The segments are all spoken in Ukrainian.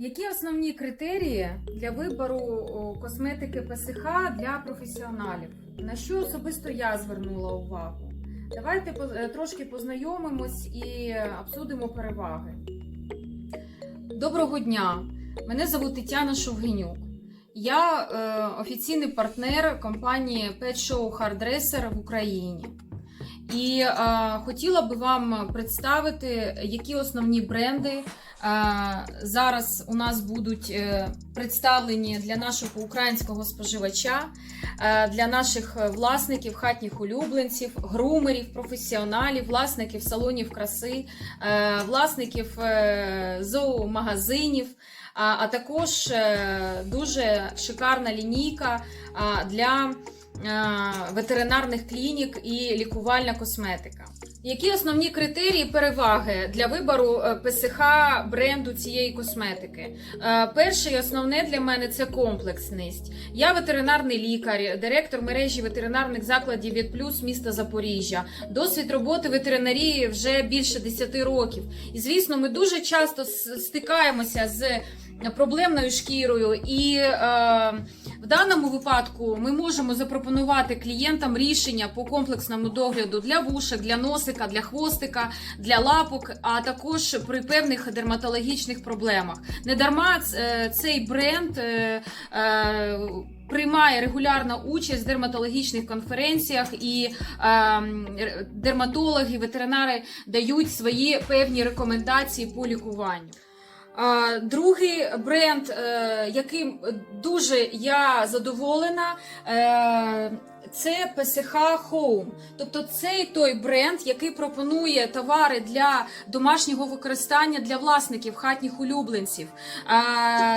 Які основні критерії для вибору косметики ПСХ для професіоналів? На що особисто я звернула увагу? Давайте е, трошки познайомимось і обсудимо переваги. Доброго дня! Мене звуть Тетяна Шовгенюк. Я е, офіційний партнер компанії Pet Show Hairdresser в Україні. І е, хотіла би вам представити, які основні бренди е, зараз у нас будуть е, представлені для нашого українського споживача, е, для наших власників, хатніх улюбленців, грумерів, професіоналів, власників салонів краси, е, власників е, зоомагазинів. А, а також е, дуже шикарна лінійка а, для ветеринарних клінік і лікувальна косметика. Які основні критерії переваги для вибору е, ПСХ бренду цієї косметики? Е, Перше і основне для мене це комплексність. Я ветеринарний лікар, директор мережі ветеринарних закладів від плюс міста Запоріжжя. Досвід роботи ветеринарії вже більше 10 років. І звісно, ми дуже часто стикаємося з проблемною шкірою, і е, в даному випадку ми можемо запропонувати клієнтам рішення по комплексному догляду для вушок, для носика, для хвостика, для лапок, а також при певних дерматологічних проблемах. Недарма е, цей бренд. е, е, Приймає регулярно участь в дерматологічних конференціях, і е, дерматологи, ветеринари дають свої певні рекомендації по лікуванню. Другий бренд, е, яким дуже я задоволена, е, це PSH Home. Тобто це той бренд, який пропонує товари для домашнього використання для власників хатніх улюбленців.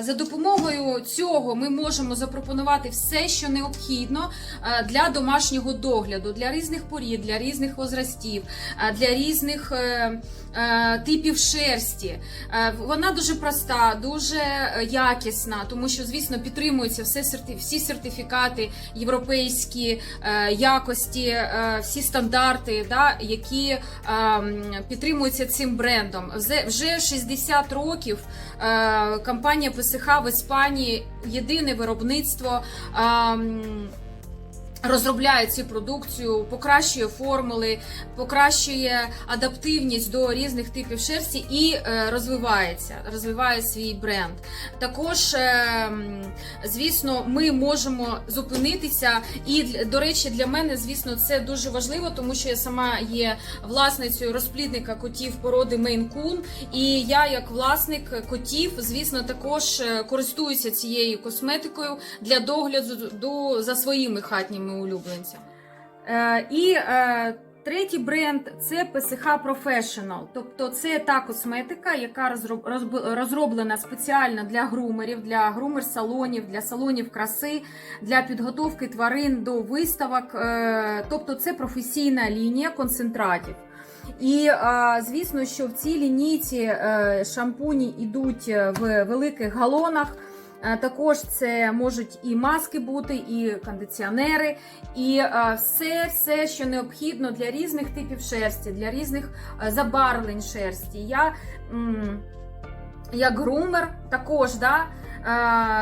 За допомогою цього ми можемо запропонувати все, що необхідно для домашнього догляду, для різних порід, для різних возрастів, для різних. е, е, Типів шерсті. Е, Вона дуже проста, дуже якісна, тому що, звісно, підтримуються всі сертифікати європейські е, якості, е, всі стандарти, да, які е, підтримуються цим брендом. Вже- Вже 60 років компанія ПСХ в Іспанії єдине виробництво. Розробляє цю продукцію, покращує формули, покращує адаптивність до різних типів шерсті і е, розвивається, розвиває свій бренд. Також, е, звісно, ми можемо зупинитися. І до речі, для мене, звісно, це дуже важливо, тому що я сама є власницею розплідника котів породи Мейн-кун. І я, як власник котів, звісно, також е, користуюся цією косметикою для догляду за своїми хатніми улюбленцями. Е, і е, третій бренд це PSH Professional. Тобто це та косметика, яка розроб- розроблена спеціально для грумерів, для грумер-салонів, для салонів краси, для підготовки тварин до виставок. Е, тобто це професійна лінія концентратів. І звісно, що в цій лінійці е, шампуні йдуть е, в великих галонах. Е, Також це можуть і маски бути, і кондиціонери, і е, все, все, що необхідно для різних типів шерсті, для різних е, забарвлень шерсті. Я як грумер також, да,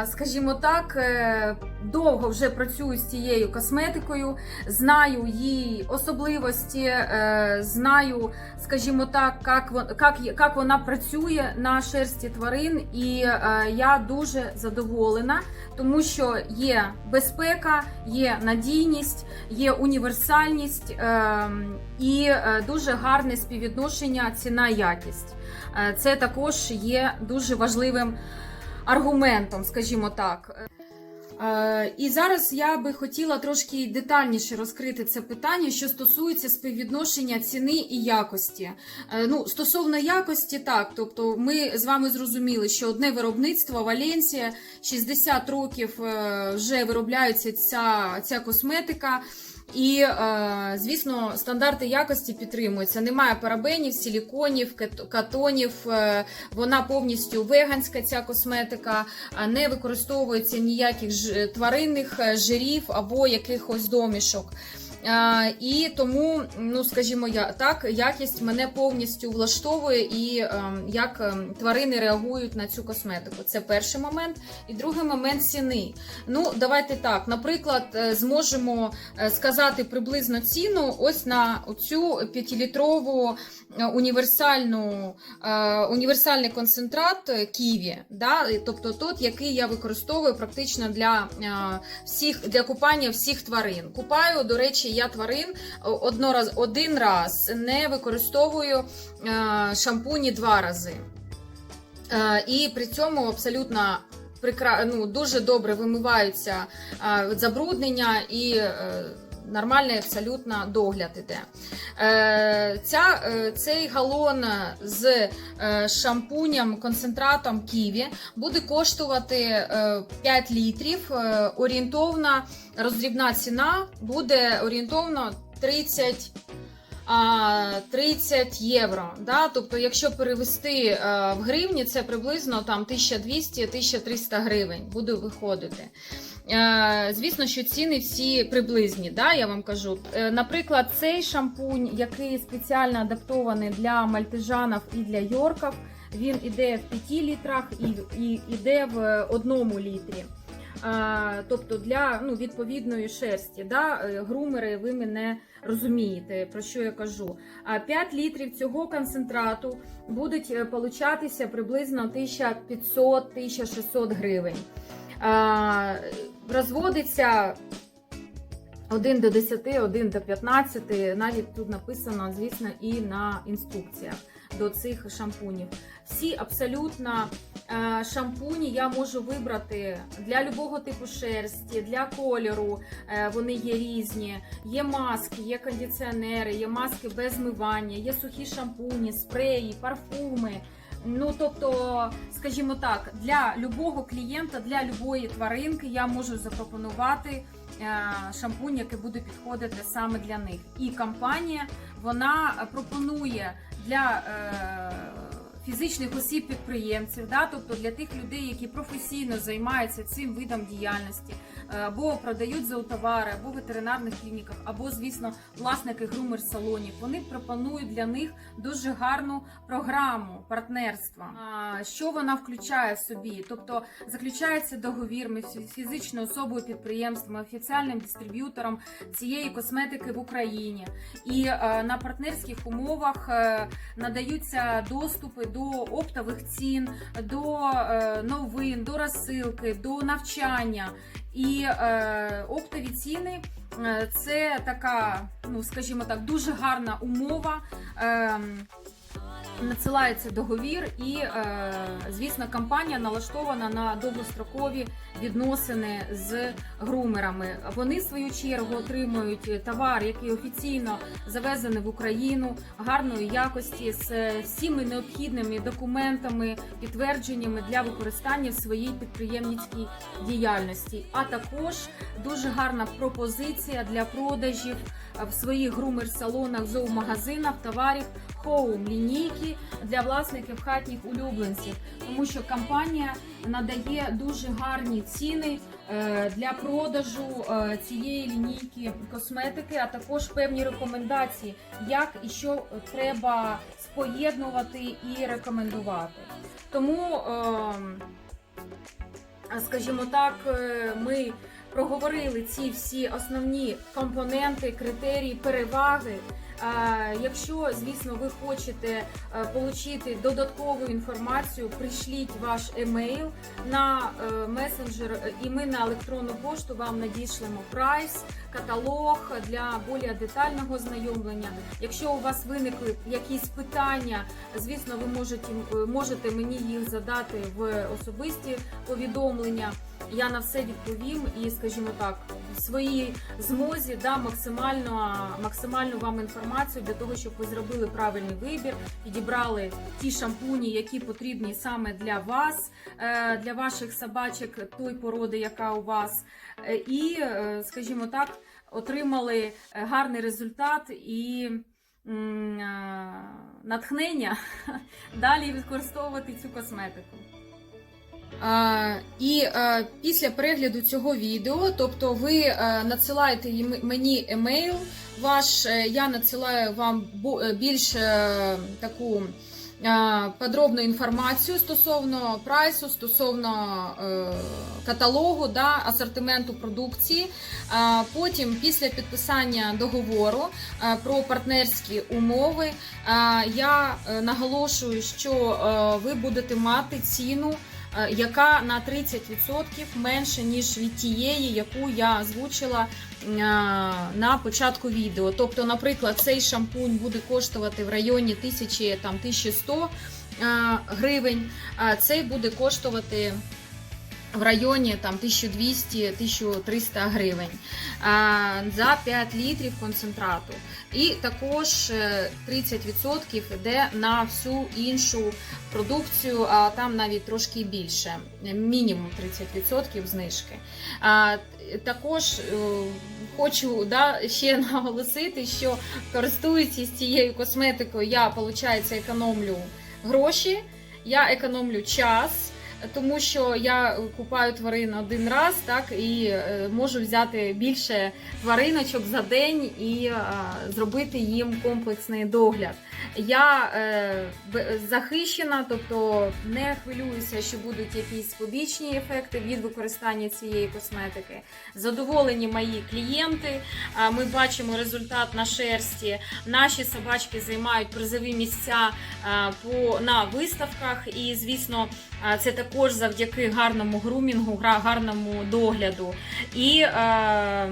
скажімо так, е, довго вже працюю з цією косметикою, знаю її особливості, е, знаю, скажімо так, як, як, як вона працює на шерсті тварин, і е, я дуже задоволена, тому що є безпека, є надійність, є універсальність і дуже гарне співвідношення ціна-якість. Е, Це також є дуже важливим аргументом, скажімо так. Е, І зараз я би хотіла трошки детальніше розкрити це питання, що стосується співвідношення ціни і якості. Е, Ну, стосовно якості, так, тобто ми з вами зрозуміли, що одне виробництво Валенсія 60 років е, вже виробляється ця, ця косметика. І, е, звісно, стандарти якості підтримуються. Немає парабенів, силіконів, катонів. е, Вона повністю веганська, ця косметика, не використовується ніяких ж- тваринних е, жирів або якихось домішок. І тому, ну скажімо, я так, якість мене повністю влаштовує і ем, як ем, тварини реагують на цю косметику. Це перший момент. І другий момент ціни. Ну, давайте так. Наприклад, е, зможемо е, сказати приблизно ціну ось на цю 5-літрову е, універсальну, універсальний концентрат Ківі, да? тобто тот, який я використовую практично для всіх для купання всіх тварин. Купаю, до речі, я тварин однораз, один раз не використовую е, шампуні два рази. Е, І при цьому абсолютно ну, дуже добре вимиваються е, забруднення і нормальний абсолютно догляд іде. Е, Ця, е, цей галон з е, шампунем, концентратом Ківі буде коштувати е, 5 літрів. Орієнтовна роздрібна ціна буде орієнтовно 30 30 євро. Да? Тобто, якщо перевести в гривні, це приблизно там 1200-1300 гривень буде виходити. Е, Звісно, що ціни всі приблизні, да, я вам кажу. Е, Наприклад, цей шампунь, який спеціально адаптований для мальтежанів і для йорків, він іде в 5 літрах і, і іде в одному літрі. Тобто для ну, відповідної шерсті. Да? Е, Грумери, ви мене розумієте, про що я кажу. А 5 літрів цього концентрату будуть е, получатися приблизно 1500-1600 гривень. Розводиться 1 до 10, 1 до 15, навіть тут написано, звісно, і на інструкціях до цих шампунів. Всі абсолютно е, шампуні я можу вибрати для любого типу шерсті, для кольору. е, Вони є різні. Є маски, є кондиціонери, є маски без змивання, є сухі шампуні, спреї, парфуми. Ну, тобто, скажімо так, для любого клієнта, для любої тваринки я можу запропонувати е, шампунь, який буде підходити саме для них. І компанія вона пропонує для е, фізичних осіб підприємців, да, тобто для тих людей, які професійно займаються цим видом діяльності, е, або продають зоотовари, або в ветеринарних клініках, або, звісно, власники грумер-салонів. Вони пропонують для них дуже гарну програму партнерства. Що вона включає в собі? Тобто заключається договір між фізичною особою підприємством, офіціальним дистриб'ютором цієї косметики в Україні. І е, на партнерських умовах е, надаються доступи до оптових цін, до е, новин, до розсилки, до навчання. І е, оптові ціни е, це така, ну скажімо так, дуже гарна умова. Надсилається договір, і, е, звісно, компанія налаштована на довгострокові відносини з грумерами. Вони, в свою чергу, отримують товар, який офіційно завезений в Україну, гарної якості з всіми необхідними документами, підтвердженнями для використання в своїй підприємницькій діяльності. А також дуже гарна пропозиція для продажів в своїх грумер-салонах, зоомагазинах товарів хоум лінійки для власників хатніх улюбленців, тому що компанія надає дуже гарні ціни е, для продажу е, цієї лінійки косметики, а також певні рекомендації, як і що треба споєднувати і рекомендувати. Тому, е, скажімо так, е, ми проговорили ці всі основні компоненти, критерії, переваги. Е, Якщо, звісно, ви хочете отримати додаткову інформацію, прийшліть ваш емейл на е, месенджер, е, і ми на електронну пошту вам надішлемо прайс, каталог для більш детального знайомлення. Якщо у вас виникли якісь питання, звісно, ви можете, можете мені їх задати в особисті повідомлення. Я на все відповім і, скажімо так, в своїй змозі да, максимально, максимальну вам інформацію для того, щоб ви зробили правильний вибір, підібрали ті шампуні, які потрібні саме для вас, е, для ваших собачок, той породи, яка у вас, Е, і, е, скажімо так, отримали гарний результат і. Натхнення далі використовувати цю косметику. А, і е, після перегляду цього відео, тобто ви е, надсилаєте мені емейл, ваш е, я надсилаю вам е, більш е, таку подробну інформацію стосовно прайсу, стосовно каталогу, да, асортименту продукції. Потім, після підписання договору про партнерські умови, я наголошую, що ви будете мати ціну. Е, Яка на 30% менше ніж від тієї, яку я озвучила е, на початку відео. Тобто, наприклад, цей шампунь буде коштувати в районі 1000, там, 1100 е, гривень, а цей буде коштувати в районі там 1200-1300 гривень за 5 літрів концентрату. І також е, 30% йде на всю іншу продукцію, а там навіть трошки більше, мінімум 30% знижки. Також е, хочу да, ще наголосити, що користуючись цією косметикою, я, виходить, економлю гроші, я економлю час. Тому що я купаю тварин один раз, так і е, можу взяти більше твариночок за день і е, зробити їм комплексний догляд. Я е, захищена, тобто не хвилююся, що будуть якісь побічні ефекти від використання цієї косметики. Задоволені мої клієнти. Ми бачимо результат на шерсті. Наші собачки займають призові місця по на виставках, і звісно, це також завдяки гарному грумінгу, гарному догляду. І е,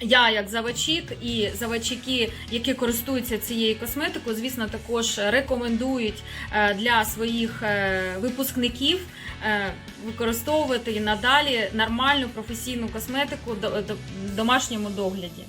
я, як заводчик, і заводчики, які користуються цією косметикою, звісно, також рекомендують е, для своїх е, випускників е, використовувати і надалі нормальну професійну косметику в домашньому догляді.